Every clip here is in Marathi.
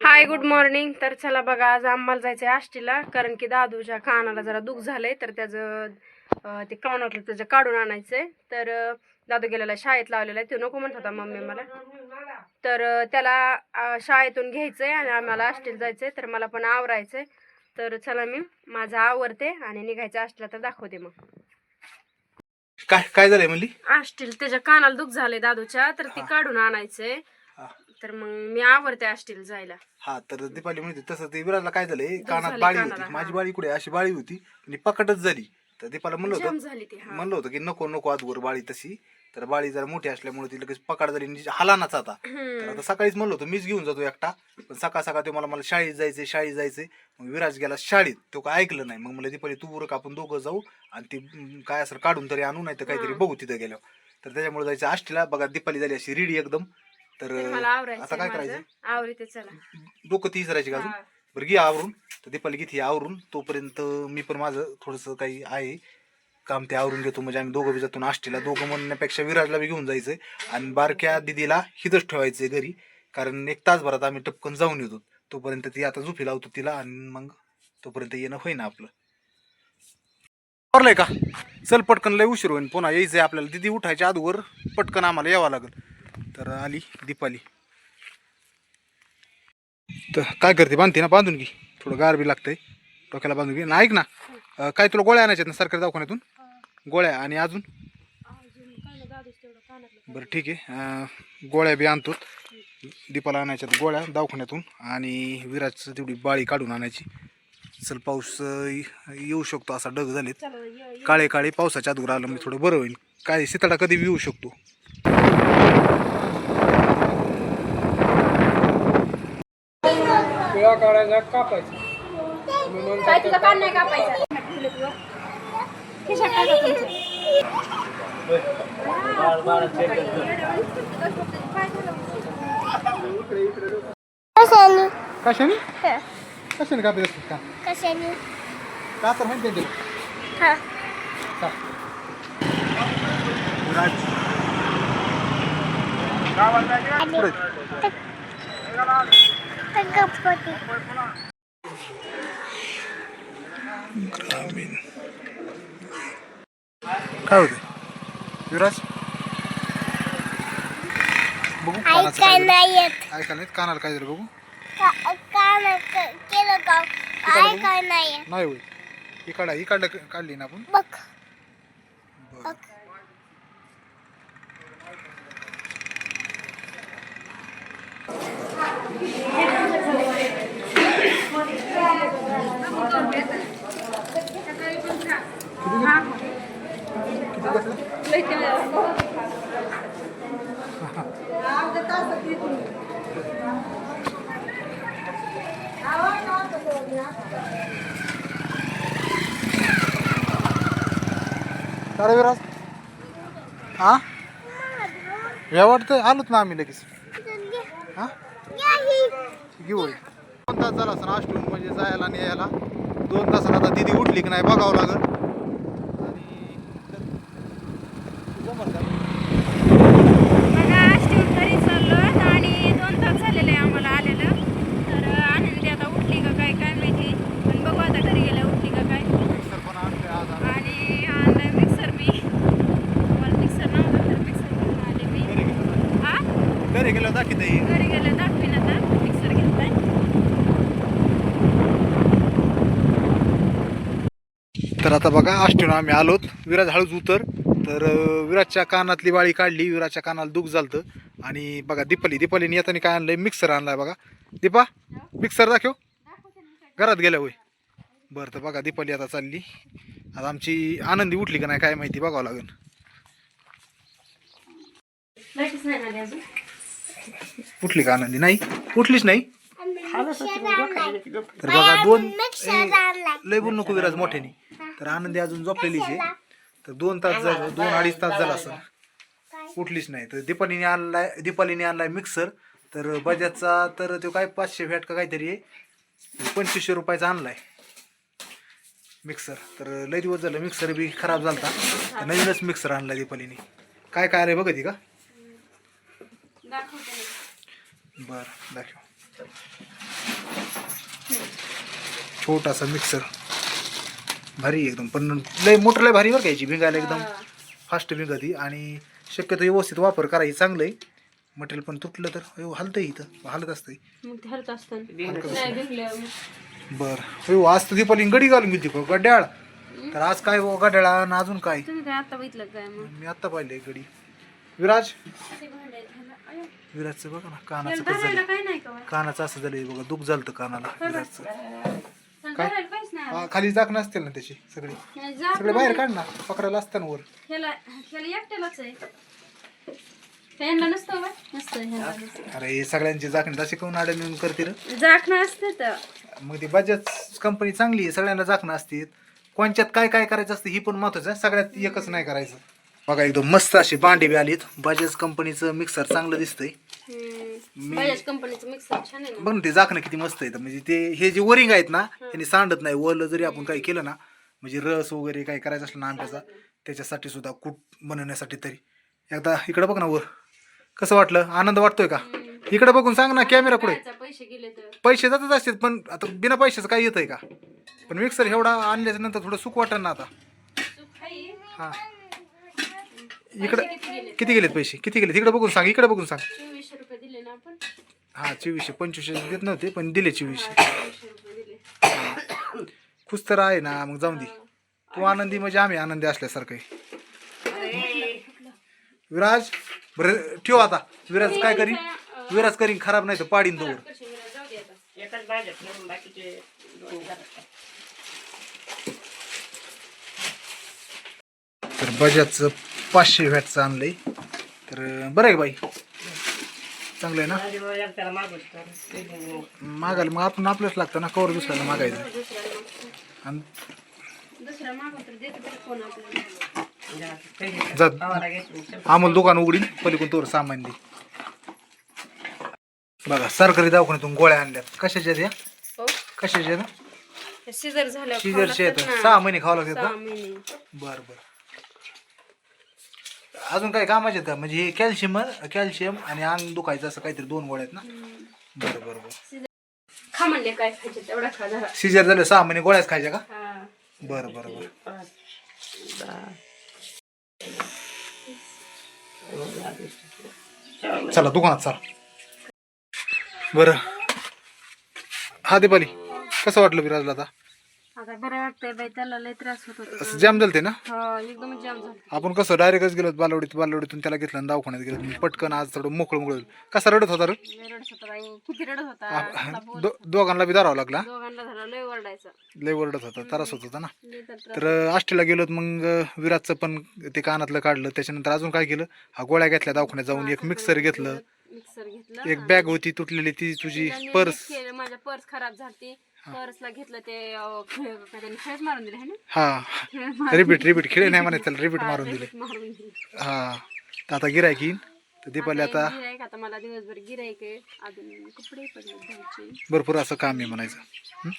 हाय गुड मॉर्निंग तर चला बघा आज आम्हाला जायचंय आष्टीला कारण की दादूच्या कानाला जरा दुख झालंय तर त्याचं ते कानातलं त्याचं काढून आणायचंय. तर दादू गेलेला शाळेत लावलेला आहे तो नको म्हणत होता मम्मी मला. तर त्याला शाळेतून घ्यायचंय आणि आम्हाला आष्टीला जायचंय तर मला पण आवरायचंय. तर चला मी माझं आवरते आणि निघायचं आष्टीला तर दाखवते मग. काय काय झालंय म्हणली? आष्टील त्याच्या कानाला दुख झालंय दादूच्या तर ती काढून आणायचंय. तर मग मी आवरते आष्टील जायला. हा तर दीपाली म्हणते तसं ते विराजला काय झालंय? कानात झाली बाळी कानाला, होती माझी. बाळी कुठे अशी बाळी होती. आणि पकटच झाली. तर दीपाला म्हणलं जाम होतं झाली ती हा. म्हणलं होतं की नको नको आजवर बाळी तशी. तर बाळी जरा मोठी असल्यामुळे ती लगेच पकड झाली आणि हलानाच आता. तर. आता सकाळीच म्हणलं होतं मीच घेऊन जातो एकटा. पण सकाळ सकाळ ते मला मला शाळेत जायचंय शाळेत जायचंय. मग विराज गेला शाळेत. तो काय ऐकलं नाही. मग मला दीपाली तू बरं का आपण दोघं जाऊ आणि ती काय असं काढून तरी आणू नाही तर काहीतरी. बघू तिथं गेल्यावर. तर त्याच्यामुळे जायचं आष्टीला. बघा दीपाली झाली अशी रेडी एकदम. तर मला आता आवरायचं काय करायचं आवरीते चला. डोकं ती करायची का अजून? हा. बरं घे आवरून. तर दीपाली घेते आवरून. तोपर्यंत मी पण माझं थोडंसं काही आहे. काम ते आवरून घेतो. म्हणजे आम्ही दोघं बी जातो नाश्तीला दोघं म्हणण्यापेक्षा विराजला बी घेऊन जायचंय. आणि बारक्या दिदीला हिथंच ठेवायचंय घरी. कारण एक तासभरात आम्ही टपकन जाऊन येतो. तोपर्यंत ती आता झोपी लावतो तिला आणि मग तोपर्यंत येणं होईना आपलं. आवरलंय का? चल पटकन लय उशीर होईन. पुन्हा यायचंय आपल्याला. दिदी उठायच्या अगोदर पटकन आम्हाला यावं लागेल. तर आली दीपाली. तर काय करते? बांधते ना बांधून घे. थोडं गार बी लागतंय. डोक्याला बांधून घे. ना ऐक ना. अं, काय तुला गोळ्या आणायच्यात ना सरकारी दवाखान्यातून? गोळ्या आणि अजून? बरं ठीक आहे. अं, गोळ्या बी आणतो दीपाला आणायच्यात गोळ्या दवाखान्यातून. आणि विराजचं तेवढी बाळी काढून आणायची. चल पाऊस अं, ये- येऊ शकतो. असा डग झालेत. काळे काळे पावसाच्या आत आलं मी थोडं बरं होईल. काय सिताडा कधी बी येऊ शकतो. पिळा काढायचा कापायचा. मग काय तुझा कान नाही कापायचा. कशाने? कशाने? कापत असतात का? कशाने? का तर माहिती आहे हा. गणपती ग्रामीण. काय होते विराज बघू कानाचं काय झालं. नाही येत. नाही कानाला काय झालं बघू. का- कान क- केलं का नाही येत. नाही होय ही काढा ही काढलं ना आपण? बघ. बरं. काय विराज. हा? या वाटतं आलोच ना आम्ही लगेच. हा? घेऊ. दोन तास झाला असं आष्टून म्हणजे जायला आणि यायला. दोन तासात आता दिदी उठली की नाही बघावं लागल आणि जमल का? बघा आष्टीहून घरी चाललोय आणि दोन तास झालेले आहे आम्हाला आलेलं तर आनंदी आता उठली का काय काय माहिती पण बघू आता घरी गेल्या उठली का काय मिक्सर पण आणलंय आज आम्ही. आणि आणलाय मिक्सर मी मला मिक्सर नव्हता तर मिक्सर घेऊन आले मी घरी गेलो हा घरी गेलो दाखवता. येईल घरी गेलं दाखवीन आता. मिक्सर घेतलाय. तर आता बघा आष्टीनं आम्ही आलोत. विराज हळूच उतर. तर विराजच्या कानातली बाळी काढली. विराजच्या कानाला दुख झालतं. आणि बघा दीपाली. दीपालीने येताना काय आणलंय? मिक्सर आणलाय बघा. दीपा मिक्सर दाखव. घरात गेल्या होय. बरं तर बघा दीपाली आता चालली. आता आमची आनंदी उठली का नाही काय माहिती बघावं लागेल लाईटच नाही आली अजून उठली का आनंदी नाही उठलीच नाही. तर बघा दोन लय बोल नको विराज मोठ्याने. तर आनंदी अजून झोपलेलीच आहे. तर दोन तास झाले दोन अडीच तास झाला असं. उठलीच नाही. तर दीपालीने आणलाय दीपालीने आणलाय मिक्सर. तर बजाजचा तर तो काय पाचशे फॅट का काहीतरी आहे. पंचवीसशे रुपयाचा आणलाय. मिक्सर. तर लय दिवस झालं मिक्सर बी खराब तर नवीनच मिक्सर आणलाय दीपालीने. काय काय आलंय बघ ती का? दाखवते बर दाखव. छोटासा मिक्सर भारी एकदम पण लय मोटर लय भारी बरं घ्यायची भिंगायला एकदम फास्ट भिंगती. आणि शक्यतो व्यवस्थित वापर करायची चांगलं आहे. मटेरियल पण तुटलं तर हलतंय इथं हलत असतंय. बर. अयो आज तर दीपाली गडी घालून गेली ती गड्याळ. तर आज काय हो गड्याळ आणि अजून काय? आता मी आत्ता पाहिले गडी. विराज? विराजचं बघा ना कानाचं कसं धरायला झालं. काय नाही का बा? कानाचं असं झालंय बघा दुःख झालं कानाला विराजचं. हा, खाली जाक नसतील ना त्याची सगळी. सगळे बाहेर काढ ना पकडायला असताना वर. ह्याला ह्याला एकट्यालाच आहे. ह्यांना नसतं बा? नसतं ह्याला नसतं. अरे हे सगळ्यांची जाकणी तशी कोण अडवून करते रे झाकणं असतं तर. मग ती बजाज कंपनी चांगली आहे सगळ्यांना जाकणं असते कोणच्यात काय काय करायचं असतं ही पण महत्वाचं आहे. सगळ्यात एकच नाही करायचं. बघा एकदम मस्त अशी भांडी बी आलीत. बजाज कंपनीचं मिक्सर चांगलं दिसतंय. बजाज कंपनीचं मिक्सर छान आहे ना? बघ ना ते जाकणं किती मस्त आहे. म्हणजे ते हे जे वरिंग आहेत ना त्यांनी सांडत नाही. वरलं जरी आपण काही केलं ना म्हणजे रस वगैरे काही करायचं असलं ना आंब्याचा त्याच्यासाठी सुद्धा कूट बनवण्यासाठी तरी. एकदा इकडं बघ ना वर. कसं वाटलं? आनंद वाटतोय का? इकडे बघून सांग ना कॅमेरा खायचा पैसे गेले तर. पैसे जातच असतात पण आता बिना पैशाचं काय येतंय का? पण मिक्सर एवढा आणल्याच्या नंतर थोडं सुख वाटत ना आता. आहे. हा. इकडं किती गेलेत? पैसे? किती गेलेत? इकडे बघून सांग इकडे बघून सांग. चोवीसशे रुपये दिले ना आपण. हा चोवीसशे पंचवीसशे देत नव्हते पण दिले चोवीसशे. चोवीसशे रुपये दिले. खुश तर आहे ना मग जाऊन दे. तू आनंदी म्हणजे आम्ही आनंदी असल्यासारखं आहे. विराज बरं ठेव आता. विराज काय करीन? विराज करीन खराब नाही तर पाडीन दौड कशी मिळाली? जाऊ दे आता. एकच भाज्या ठेवून बाकीचे दोन घरात. तर बजाजचं पाचशे व्हॅटचं आणलंय तर बरं आहे बाई? चांगलं आहे ना? मागायला मग आपण आपल्याच लागतं ना कवर दुसऱ्याला मागायचं. आणि अमोल दुकान उघडीन पलीकडून तोर सामान दे. बघा सरकारी दवाखान्यातून गोळ्या आणल्यात. कशाच्या द्या हो? कशाच्या द्या सिजर झालं शिजरच्या सहा महिने खावं लागतात बरं बरं. अजून काही कामाचे आहेत का? म्हणजे हे कॅल्शियम कॅल्शियम आणि अंग दुखायचं असं काहीतरी दोन गोळ्या आहेत ना? बरं बरं बरं. खा म्हणले काय खायचे तेवढा खा जरा. सिजर झालं सहा महिने गोळ्याच खायच्या का? हा. बरं बरं बरं. चला दुकानात चला. बरं. हा दीपाली कसं वाटलं विराजला आता? आता बरं वाटतंय बाई त्याला लय त्रास होत होता. असं जाम झालं ते ना? हा एकदम जाम झालं आपण कसं डायरेक्टच गेलो बालवडीत बालवडीतून त्याला घेतलं आणि दवाखान्यात गेलो पटकन आज थोडं मोकळं मोकळं कसा रडत होता रे? लय रडत होता बाई. किती रडत होता? त्याला बोल- दो- दोघांना बी धरावं लागला. दोघांना झालं लय ओरडायचं. लय ओरडत होता त्रास होत होता ना? लय तर त्रास. तर आष्टीला गेलो मग विराजचं पण ते कानातलं काढलं. त्याच्यानंतर अजून काय केलं? हा गोळ्या घेतल्या दवाखान्यात जाऊन एक मिक्सर घेतलं. मिक्सर घेतलं. एक बॅग होती तुटलेली ती तुझी पर्स केलं, माझ्या पर्स खराब झाली पर्सला घेतलं ते अं, खेळ- काय त्यांनी खेळच मारून दिले है ना? हा. खेळ मारून रिपीट रिपीट खेळ नाही म्हणत त्याला रिपीट मारून दिले. repeat मारून दिले. हा. तर आता गिरायक येईन. तर दीपाली आता गिरायक आता मला दिवसभर गिरायक आहे. अजून कपडे पडले धुवायचे. भरपूर असं काम आहे म्हणायचं. हं?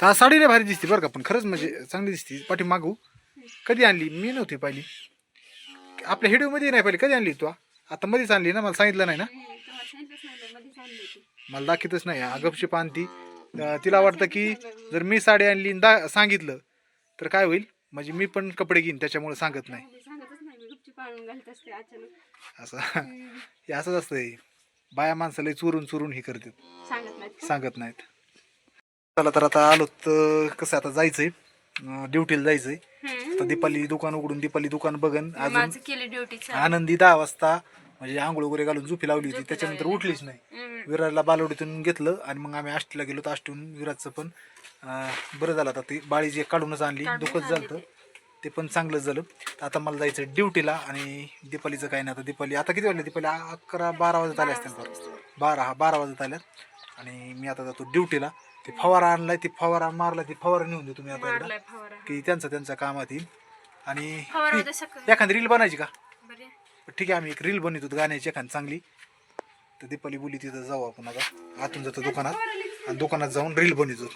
तर आज साडी लय भारी दिसते बरं का पण खरंच म्हणजे चांगली दिसते. पाठी मागू कधी आणली? मी नव्हती पाहिली. आपल्या व्हिडिओमध्ये नाही पाहिली. कधी आणली तू? आता मध्येच आणली ना? मला सांगितलं नाही ना? हम्म, तेव्हा सांगितलंच नाही बाई, मध्येच आणली होती. मला दाखवतच नाही. अगपशी आणती. अं, तिला वाटतं की जर मी साडी आणली आणि दा सांगितलं तर काय होईल? म्हणजे मी पण कपडे घेईन त्याच्यामुळे सांगत नाही. असं हे असंच असतंय बाया माणसाला चुरून चुरून हे करतात. सांगत नाहीत चला तर आता आलो तर कसं आता जायचंय. ड्युटीला जायचंय. आता दीपाली दुकान उघडून दीपाली दुकान बघन. अजून आनंदी दहा वाजता. म्हणजे आंघोळ वगैरे घालून झोपी लावली होती. त्याच्यानंतर उठलीच नाही. विराजला बालवडीतून घेतलं आणि मग आम्ही आष्टीला गेलो तर आष्टीहून विराजचं पण बरं झालं आता ती बाळी जे काढूनच आणली. दुखत झालं ते. पण चांगलंच झालं. आता मला जायचं ड्युटीला आणि दीपालीचं काही नाही. आता दीपाली आता किती वाजले? दीपाली अकरा बारा वाजत आले असतील. बरं. बारा हा बारा वाजत आल्यात. आणि मी आता जातो ड्युटीला. ते फवारा आणलाय ते फवारा मारला ते फवारा नेऊन देतो मी आता एकदा. की त्यांचं त्यांच्या कामात येईल. आणि एखादी रील बनायची का? ठीक आहे आम्ही एक रील बनवतो गाण्याची एखादी चांगली. तर दीपाली बोली तिथं जाऊ आपण आता. आतून जातो दुकानात. आणि दुकानात जाऊन रील बनवतो